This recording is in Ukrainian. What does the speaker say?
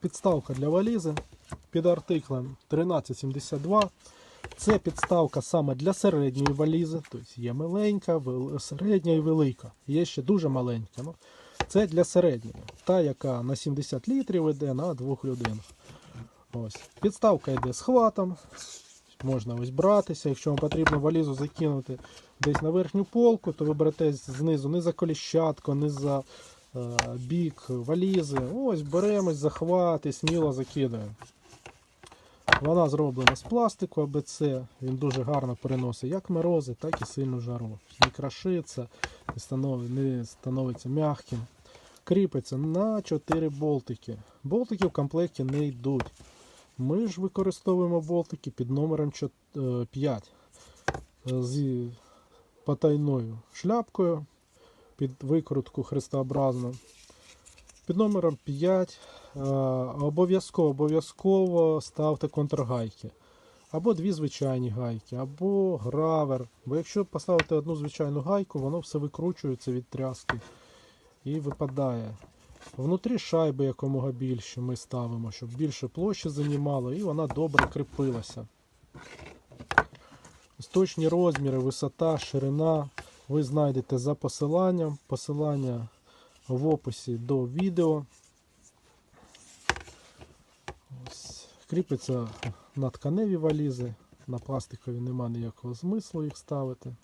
підставка для валізи під артиклем 1372. Це підставка саме для середньої валізи. Тобто є маленька, середня і велика. Є ще дуже маленька. Ну, це для середньої. Та, яка на 70 літрів йде на двох людей. Ось. Підставка йде з хватом. Можна ось братися. Якщо вам потрібно валізу закинути десь на верхню полку, то ви берете знизу не за коліщатку, не за бік валізи. Ось беремось, захват і сміло закидаємо. Вона зроблена з пластику АБЦ. Він дуже гарно переносить як морози, так і сильну жару. Не крашиться, не становиться, не становиться м'яким. Кріпиться на 4 болтики. Болтики в комплекті не йдуть. Ми ж використовуємо болтики під номером 5 з потайною шляпкою під викрутку хрестообразну. Під номером 5 е, обов'язково обов'язково ставте контргайки. Або дві звичайні гайки, або гравер. Бо якщо поставити одну звичайну гайку, воно все викручується від тряски і випадає. Внутрі шайби якомога більше ми ставимо, щоб більше площі займало і вона добре кріпилася. Точні розміри, висота, ширина ви знайдете за посиланням. Посилання в описі до відео. Ось. Кріпиться на тканеві валізи, на пластикові немає ніякого смислу їх ставити.